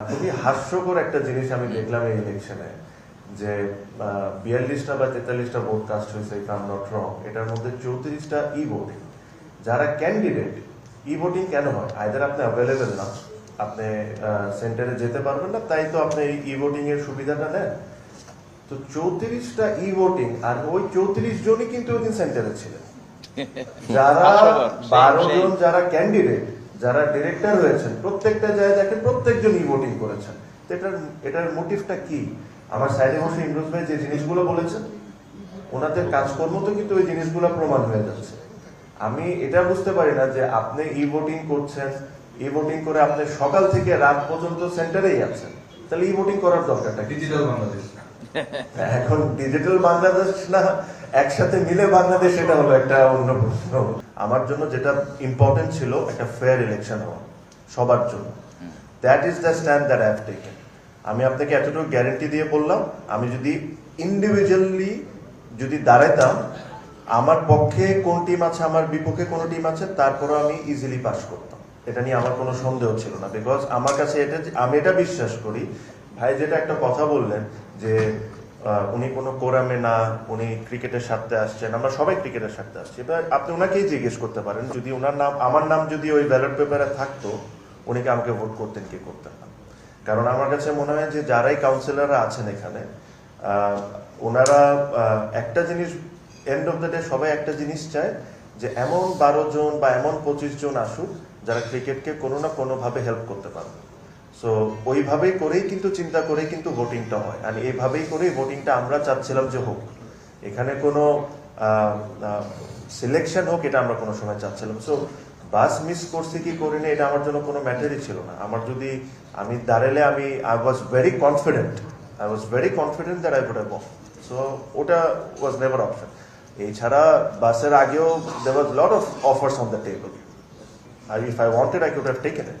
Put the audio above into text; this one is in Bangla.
খুবই হাস্যকর একটা জিনিস আমি দেখলাম এই ইলেকশনে যে বিয়াল্লিশটা বা তেতাল্লিশটা ভোট কাস্ট হয়েছে ইফ আম নট রং এটার মধ্যে চৌত্রিশটা ই ভোটিং যারা ক্যান্ডিডেট ই ভোটিং কেন হয়? আইদার আপনি অ্যাভেলেবেল না আপনি সেন্টারে যেতে পারবেন না তাই তো আপনি এই ই ভোটিং এর সুবিধাটা নেন। তো চৌত্রিশটা ই ভোটিং আর ওই চৌত্রিশ জনই কিন্তু ওই দিন সেন্টারে ছিলেন। যারা বারো জন যারা ক্যান্ডিডেট যারা ডিরেক্টর হয়েছেন, প্রত্যেকটা দেখেন প্রত্যেকজন ই ভোটিং করেছেন। তো এটার এটার মোটিভটা কি? আমার সাইডে বসে ইমরোজ ভাই যে জিনিসগুলো বলেছেন, ওনাদের কাজকর্ম তো কিন্তু ওই জিনিসগুলো প্রমাণ হয়ে যাচ্ছে। আমি এটা বুঝতে পারি না যে আপনি ই ভোটিং করছেন, ই ভোটিং করে আপনি সকাল থেকে রাত পর্যন্ত সেন্টারেই আছেন। তাহলে ই ভোটিং করার দরকারটা ডিজিটাল বাংলাদেশ এখন ডিজিটাল বাংলাদেশ না, একসাথে মিলে বাংলাদেশ, এটা হলো একটা অন্য প্রশ্ন। আমার জন্য যেটা ইম্পর্টেন্ট ছিল, একটা ফেয়ার ইলেকশন হওয়া, সবার জন্য। That is the stand that I have taken আমি আপনাকে এতটুকু গ্যারেন্টি দিয়ে বললাম, আমি যদি ইন্ডিভিজুয়ালি যদি দাঁড়াইতাম, আমার পক্ষে কোন টিম আছে, আমার বিপক্ষে কোন টিম আছে, তারপরও আমি ইজিলি পাস করতাম। এটা নিয়ে আমার কোনো সন্দেহ ছিল না বিকজ আমার কাছে এটা আমি এটা বিশ্বাস করি ভাই যেটা একটা কথা বললেন যে উনি কোনো কোরামে না, উনি ক্রিকেটের স্বার্থে আসছেন। আমরা সবাই ক্রিকেটের স্বার্থে আসছি। এবার আপনি ওনাকেই জিজ্ঞেস করতে পারেন, যদি ওনার নাম, আমার নাম যদি ওই ব্যালট পেপারে থাকতো, উনি কি আমাকে ভোট করতেন, কি করতেন না? কারণ আমার কাছে মনে হয় যে, যারাই কাউন্সিলররা আছেন এখানে ওনারা একটা জিনিস এন্ড অফ দ্য ডে সবাই একটা জিনিস চায় যে, এমন বারো জন বা এমন পঁচিশ জন আসুক, যারা ক্রিকেটকে কোনো না কোনোভাবে হেল্প করতে পারবে। সো ওইভাবেই করেই কিন্তু চিন্তা করেই কিন্তু ভোটিংটা হয়। আর এইভাবেই করেই ভোটিংটা আমরা চাচ্ছিলাম যে হোক। এখানে কোনো সিলেকশন হোক, এটা আমরা কোনো সময় চাচ্ছিলাম। সো বাস মিস করছি কি করিনি, এটা আমার জন্য কোনো ম্যাটারই ছিল না। আমার যদি আমি দাঁড়ালে আমি I was very confident I was very confident that I could have so ওটা ওয়াজ নেভার অপশন এছাড়া বাসের আগেও there was lot of offers on the table R if I wanted I could have taken it